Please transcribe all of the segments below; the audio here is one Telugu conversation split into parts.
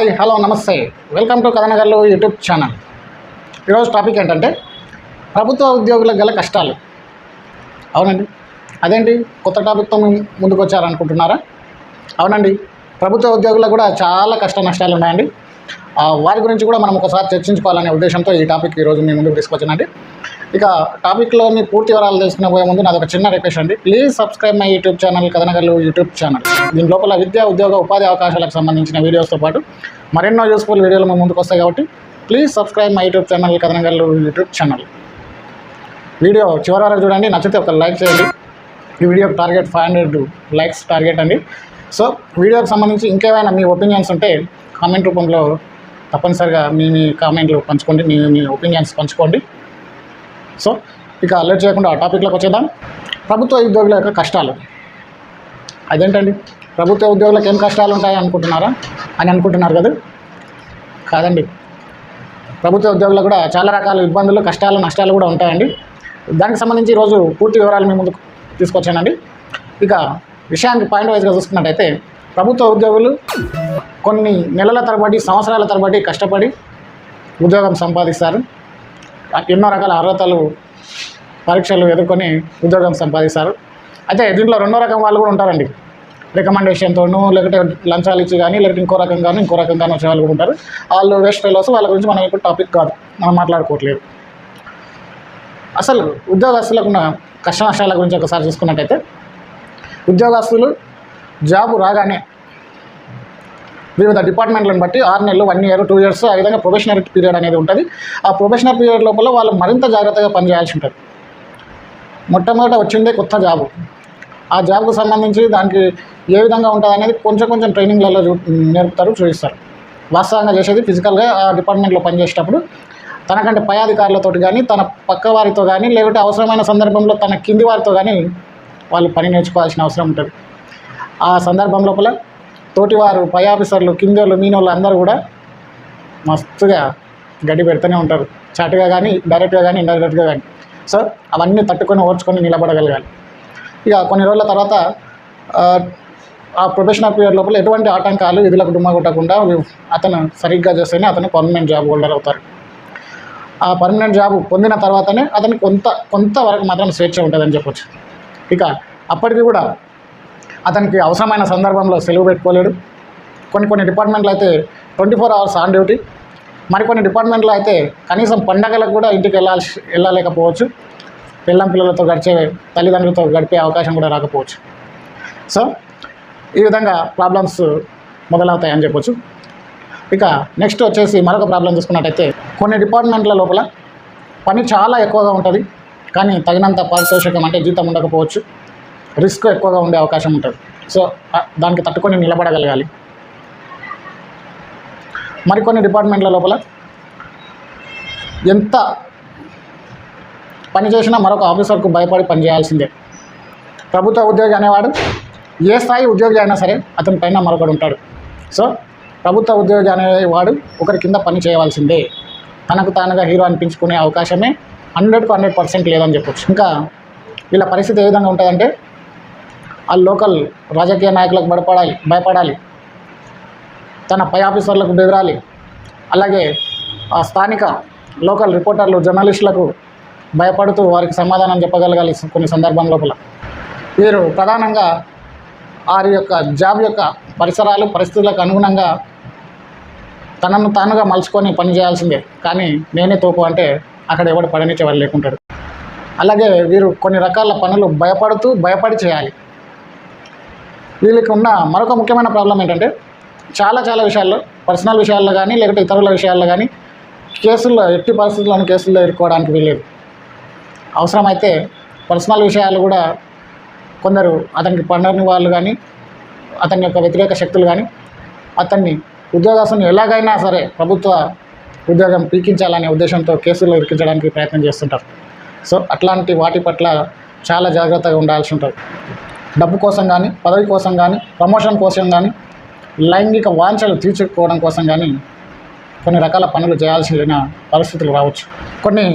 హాయ్ హలో నమస్తే. Welcome to కథనగర్లు YouTube channel. ఈరోజు టాపిక్ ఏంటంటే ప్రభుత్వ ఉద్యోగులకు గల కష్టాలు. అవునండి. అదేంటి? కొత్త టాపిక్తో ముందుకు వచ్చారనుకుంటున్నారా అవునండి. ప్రభుత్వ ఉద్యోగులకు కూడా చాలా కష్ట నష్టాలు ఉన్నాయండి. ఆ, వారి గురించి కూడా మనం ఒకసారి చర్చించుకోవాలనే ఉద్దేశంతో ఈ టాపిక్ ఈరోజు మీ ముందుకు తీసుకొచ్చానండి. ఇక టాపిక్లోని పూర్తి వివరాలు తెలుసుకునే పోయే ముందు నాది ఒక చిన్న రిక్వెస్ట్ అండి. Please subscribe my YouTube channel కథనగర్లు YouTube channel దీని లోపల విద్యా ఉద్యోగ ఉపాధి అవకాశాలకు సంబంధించిన వీడియోస్తో పాటు మరెన్నో యూస్ఫుల్ వీడియోలు మీ ముందుకు వస్తాయి కాబట్టి please subscribe my YouTube channel కథనగర్లు YouTube channel video చివరి వరకు చూడండి. నచ్చితే ఒక లైక్ చేయండి. ఈ video target five hundred likes target అండి. సో వీడియోకి సంబంధించి ఇంకేమైనా మీ ఒపీనియన్స్ ఉంటే కామెంట్ రూపంలో తప్పనిసరిగా మీ మీ కామెంట్లు పంచుకోండి. మీ మీ ఒపీనియన్స్ పంచుకోండి. సో ఇక అలర్ట్ చేయకుండా ఆ టాపిక్లోకి వచ్చేద్దాం. ప్రభుత్వ ఉద్యోగుల యొక్క కష్టాలు. అదేంటండి? ప్రభుత్వ ఉద్యోగులకు ఏం కష్టాలు ఉంటాయి అనుకుంటున్నారా? అని అనుకుంటున్నారు కదా? కాదండి. ప్రభుత్వ ఉద్యోగులకు కూడా చాలా రకాల ఇబ్బందులు కష్టాలు నష్టాలు కూడా ఉంటాయండి. దానికి సంబంధించి ఈరోజు పూర్తి వివరాలు మీ ముందుకు తీసుకొచ్చానండి. ఇక విషయానికి పాయింట్ వైజ్గా చూసుకున్నట్టయితే ప్రభుత్వ ఉద్యోగులు కొన్ని నెలల తరబడి సంవత్సరాల తరబడి కష్టపడి ఉద్యోగం సంపాదిస్తారు. ఎన్నో రకాల అర్హతలు పరీక్షలు ఎదుర్కొని ఉద్యోగం సంపాదిస్తారు. అయితే దీంట్లో రెండో రకం వాళ్ళు కూడా ఉంటారండి. రికమెండేషన్తోనూ లేకపోతే లంచాలు ఇచ్చి కానీ లేకపోతే ఇంకో రకంగాను ఇంకో రకంగాను వచ్చే వాళ్ళు కూడా ఉంటారు. వాళ్ళు వేస్ట్ ఫెలోస్ వాళ్ళ గురించి మనం ఇప్పుడు టాపిక్ కాదు. మనం మాట్లాడుకోవట్లేదు. అసలు ఉద్యోగస్తులకు ఉన్న కష్ట నష్టాల గురించి ఒకసారి చూసుకున్నట్టయితే ఉద్యోగస్తులు జాబు రాగానే వివిధ డిపార్ట్మెంట్లను బట్టి ఆరు నెలలు వన్ ఇయర్ టూ ఇయర్స్ ఆ విధంగా ప్రొఫెషనరీ పీరియడ్ అనేది ఉంటుంది. ఆ ప్రొఫెషనల్ పీరియడ్ లోపల వాళ్ళు మరింత జాగ్రత్తగా పనిచేయాల్సి ఉంటుంది. మొట్టమొదట వచ్చిందే కొత్త జాబు. ఆ జాబ్కు సంబంధించి దానికి ఏ విధంగా ఉంటుంది అనేది కొంచెం కొంచెం ట్రైనింగ్లలో చూ నేర్పుతారు చూపిస్తారు. వాస్తవంగా చేసేది ఫిజికల్గా ఆ డిపార్ట్మెంట్లో పనిచేసేటప్పుడు తనకంటే పై అధికారులతో కానీ తన పక్క వారితో కానీ లేకపోతే అవసరమైన సందర్భంలో తన కింది వారితో కానీ వాళ్ళు పని నేర్చుకోవాల్సిన అవసరం ఉంటుంది. ఆ సందర్భం లోపల తోటివారు పై ఆఫీసర్లు కిందోళ్ళు మీనోళ్ళు అందరూ కూడా మస్తుగా గడ్డి పెడుతూనే ఉంటారు. చాటుగా కానీ డైరెక్ట్గా కానీ ఇండైరెక్ట్గా కానీ సో అవన్నీ తట్టుకొని ఓర్చుకొని నిలబడగలగాలి. ఇక కొన్ని రోజుల తర్వాత ఆ, ప్రొఫెషనల్ పీరియడ్ లోపల ఎటువంటి ఆటంకాలు విధులకు డుమ్మ అతను సరిగ్గా చేస్తేనే అతను పర్మనెంట్ జాబ్ హోల్డర్ అవుతారు ఆ పర్మనెంట్ జాబ్ పొందిన తర్వాతనే అతనికి కొంత కొంతవరకు మాత్రం స్వేచ్ఛ ఉంటుందని చెప్పొచ్చు. ఇక అప్పటికి కూడా అతనికి అవసరమైన సందర్భంలో సెలవు పెట్టుకోలేడు. కొన్ని కొన్ని డిపార్ట్మెంట్లో అయితే twenty four hours on duty. మరికొన్ని డిపార్ట్మెంట్లో అయితే కనీసం పండగలకు కూడా ఇంటికి వెళ్ళాల్సి వెళ్ళలేకపోవచ్చు. పిల్లం పిల్లలతో గడిచే తల్లిదండ్రులతో గడిపే అవకాశం కూడా రాకపోవచ్చు. సో ఈ విధంగా ప్రాబ్లమ్స్ మొదలవుతాయని చెప్పొచ్చు. ఇక నెక్స్ట్ వచ్చేసి మరొక ప్రాబ్లం చూసుకున్నట్టయితే కొన్ని డిపార్ట్మెంట్ల లోపల పని చాలా ఎక్కువగా ఉంటుంది. కానీ తగినంత పారితోషికం అంటే జీతం ఉండకపోవచ్చు. రిస్క్ ఎక్కువగా ఉండే అవకాశం ఉంటుంది. సో దానికి తట్టుకొని నిలబడగలగాలి. మరికొన్ని డిపార్ట్మెంట్ల లోపల ఎంత పని చేసినా మరొక ఆఫీసర్కు భయపడి పనిచేయాల్సిందే. ప్రభుత్వ ఉద్యోగి అనేవాడు ఏ స్థాయి ఉద్యోగి అయినా సరే అతని పైన మరొకడు ఉంటాడు. సో ప్రభుత్వ ఉద్యోగి అనేవాడు ఒకరి కింద పని చేయవలసిందే. తనకు తానుగా హీరో అనిపించుకునే అవకాశమే హండ్రెడ్కు హండ్రెడ్ పర్సెంట్ లేదని చెప్పొచ్చు. ఇంకా వీళ్ళ పరిస్థితి ఏ విధంగా ఉంటుందంటే ఆ లోకల్ రాజకీయ నాయకులకు భయపడాలి భయపడాలి. తన పై ఆఫీసర్లకు బెదిరాలి. అలాగే ఆ స్థానిక లోకల్ రిపోర్టర్లు జర్నలిస్టులకు భయపడుతూ వారికి సమాధానం చెప్పగలగాలి కొన్ని సందర్భం లోపల. వీరు ప్రధానంగా వారి యొక్క జాబ్ యొక్క పరిసరాలు పరిస్థితులకు అనుగుణంగా తనను తానుగా మలుచుకొని పని చేయాల్సిందే. కానీ నేనే తోపు అంటే అక్కడ ఎవడు పడనిచ్చేవాడు లేకుంటాడు. అలాగే వీరు కొన్ని రకాల పనులు భయపడుతూ భయపడి చేయాలి. వీళ్ళకి ఉన్న మరొక ముఖ్యమైన ప్రాబ్లం ఏంటంటే చాలా చాలా విషయాల్లో పర్సనల్ విషయాల్లో కానీ లేకపోతే ఇతరుల విషయాల్లో కానీ కేసుల్లో ఎట్టి పరిస్థితుల్లోని కేసుల్లో ఇరుక్కోవడానికి వీలేదు అవసరమైతే పర్సనల్ విషయాలు కూడా కొందరు అతనికి పండని వాళ్ళు కానీ అతని యొక్క వ్యతిరేక శక్తులు కానీ అతన్ని ఉద్యోగస్తుని ఎలాగైనా సరే ప్రభుత్వ ఉద్యోగం పీకించాలనే ఉద్దేశంతో కేసుల్లో ఇరికించడానికి ప్రయత్నం చేస్తుంటారు. సో అట్లాంటి వాటి పట్ల చాలా జాగ్రత్తగా ఉండాల్సి ఉంటుంది. డబ్బు కోసం కానీ పదవి కోసం కానీ ప్రమోషన్ కోసం కానీ లైంగిక వాంఛలు తీర్చుకోవడం కోసం కానీ కొన్ని రకాల పనులు చేయాల్సిన పరిస్థితులు రావచ్చు. కొన్ని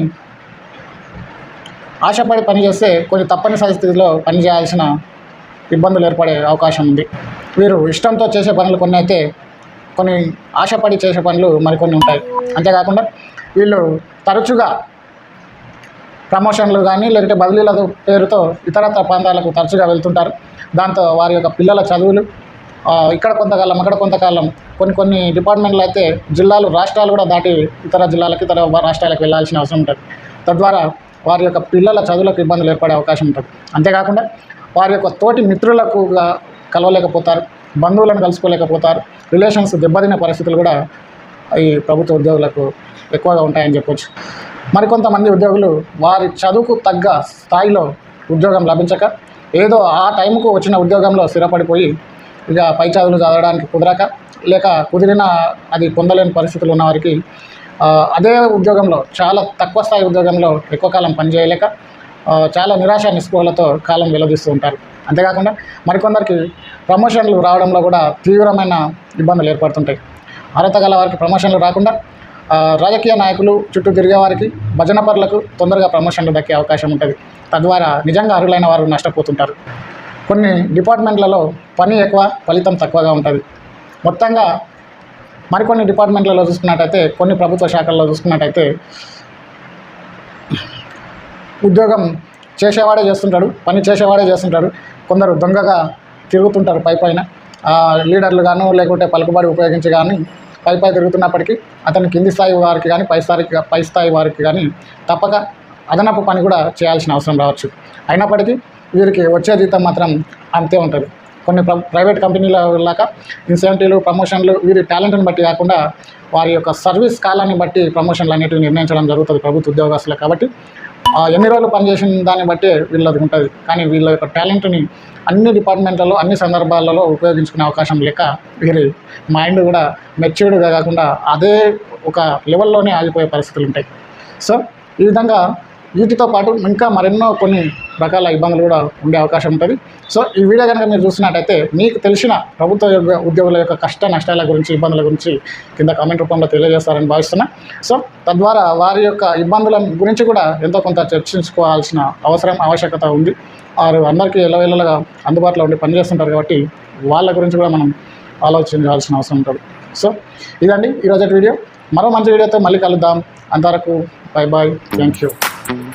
ఆశపడి పనిచేస్తే కొన్ని తప్పనిసరి స్థితిలో పని చేయాల్సిన ఇబ్బందులు ఏర్పడే అవకాశం ఉంది. వీరు ఇష్టంతో చేసే పనులు కొన్ని అయితే కొన్ని ఆశపడి చేసే పనులు మరికొన్ని ఉంటాయి. అంతేకాకుండా వీళ్ళు తరచుగా ప్రమోషన్లు కానీ లేదంటే బదిలీల పేరుతో ఇతరత్ర ప్రాంతాలకు తరచుగా వెళ్తుంటారు. దాంతో వారి యొక్క పిల్లల చదువులు ఇక్కడ కొంతకాలం అక్కడ కొంతకాలం కొన్ని కొన్ని డిపార్ట్మెంట్లు అయితే జిల్లాలు రాష్ట్రాలు కూడా దాటి ఇతర జిల్లాలకు ఇతర రాష్ట్రాలకు వెళ్ళాల్సిన అవసరం ఉంటుంది. తద్వారా వారి యొక్క పిల్లల చదువులకు ఇబ్బందులు ఏర్పడే అవకాశం ఉంటుంది. అంతేకాకుండా వారి యొక్క తోటి మిత్రులకు కలవలేకపోతారు బంధువులను కలుసుకోలేకపోతారు రిలేషన్స్ దెబ్బతినే పరిస్థితులు కూడా ఈ ప్రభుత్వ ఉద్యోగులకు ఎక్కువగా ఉంటాయని చెప్పొచ్చు. మరికొంతమంది ఉద్యోగులు వారి చదువుకు తగ్గ స్థాయిలో ఉద్యోగం లభించక ఏదో ఆ టైంకు వచ్చిన ఉద్యోగంలో స్థిరపడిపోయి ఇక పై చదువులు చదవడానికి కుదరక లేక కుదిరిన అది పొందలేని పరిస్థితులు ఉన్న వారికి అదే ఉద్యోగంలో చాలా తక్కువ స్థాయి ఉద్యోగంలో ఎక్కువ కాలం పనిచేయలేక చాలా నిరాశ నిస్పృహలతో కాలం వెల్లదీస్తూ ఉంటారు. అంతేకాకుండా మరికొందరికి ప్రమోషన్లు రావడంలో కూడా తీవ్రమైన ఇబ్బందులు ఏర్పడుతుంటాయి. అర్హత గల వారికి ప్రమోషన్లు రాకుండా రాజకీయ నాయకులు చుట్టూ తిరిగే వారికి భజన పరులకు తొందరగా ప్రమోషన్లు దక్కే అవకాశం ఉంటుంది. తద్వారా నిజంగా అర్హులైన వారు నష్టపోతుంటారు. కొన్ని డిపార్ట్మెంట్లలో పని ఎక్కువ ఫలితం తక్కువగా ఉంటుంది. మొత్తంగా మరికొన్ని డిపార్ట్మెంట్లలో చూసుకున్నట్టయితే కొన్ని ప్రభుత్వ శాఖల్లో చూసుకున్నట్టయితే ఉద్యోగం చేసేవాడే చేస్తుంటాడు పని చేసేవాడే చేస్తుంటాడు. కొందరు దొంగగా తిరుగుతుంటారు పై పైన. లీడర్లు గాను లేకుంటే పలుకుబడి ఉపయోగించి కానీ పై పై తిరుగుతున్నప్పటికీ అతని కింది స్థాయి వారికి కానీ పై స్థాయి పై స్థాయి వారికి కానీ తప్పక అదనపు పని కూడా చేయాల్సిన అవసరం రావచ్చు. అయినప్పటికీ వీరికి వచ్చే జీతం మాత్రం అంతే ఉంటుంది. కొన్ని ప్ర ప్రైవేట్ కంపెనీల వెళ్ళాక ఇన్సెంటివ్లు ప్రమోషన్లు వీరి టాలెంట్ని బట్టి కాకుండా వారి యొక్క సర్వీస్ కాలాన్ని బట్టి ప్రమోషన్లు అనేటివి నిర్ణయించడం జరుగుతుంది ప్రభుత్వ ఉద్యోగస్తులు కాబట్టి ఆ, ఎన్ని రోజులు పనిచేసిన దాన్ని బట్టి వీళ్ళది ఉంటుంది. కానీ వీళ్ళ యొక్క టాలెంట్ని అన్ని డిపార్ట్మెంట్లలో అన్ని సందర్భాలలో ఉపయోగించుకునే అవకాశం లేక వీరి మైండ్ కూడా మెచ్యూర్డ్గా కాకుండా అదే ఒక లెవెల్లోనే ఆగిపోయే పరిస్థితులు ఉంటాయి. సో ఈ విధంగా వీటితో పాటు ఇంకా మరెన్నో కొన్ని రకాల ఇబ్బందులు కూడా ఉండే అవకాశం ఉంటుంది. సో ఈ వీడియో కనుక మీరు చూసినట్టయితే మీకు తెలిసిన ప్రభుత్వ ఉద్యోగుల యొక్క కష్ట నష్టాల గురించి ఇబ్బందుల గురించి కింద కామెంట్ రూపంలో తెలియజేస్తారని భావిస్తున్నా. సో తద్వారా వారి యొక్క ఇబ్బందుల గురించి కూడా ఎంతో కొంత చర్చించుకోవాల్సిన అవసరం ఆవశ్యకత ఉంది. వారు అందరికీ ఎల్లవేళలుగా అందుబాటులో ఉండి పనిచేస్తుంటారు కాబట్టి వాళ్ళ గురించి కూడా మనం ఆలోచించాల్సిన అవసరం ఉంటుంది. సో ఇదండి ఈరోజు వీడియో. మరో మంచి వీడియోతో మళ్ళీ కలుద్దాం. అంతవరకు bye bye thank you. Mm-hmm.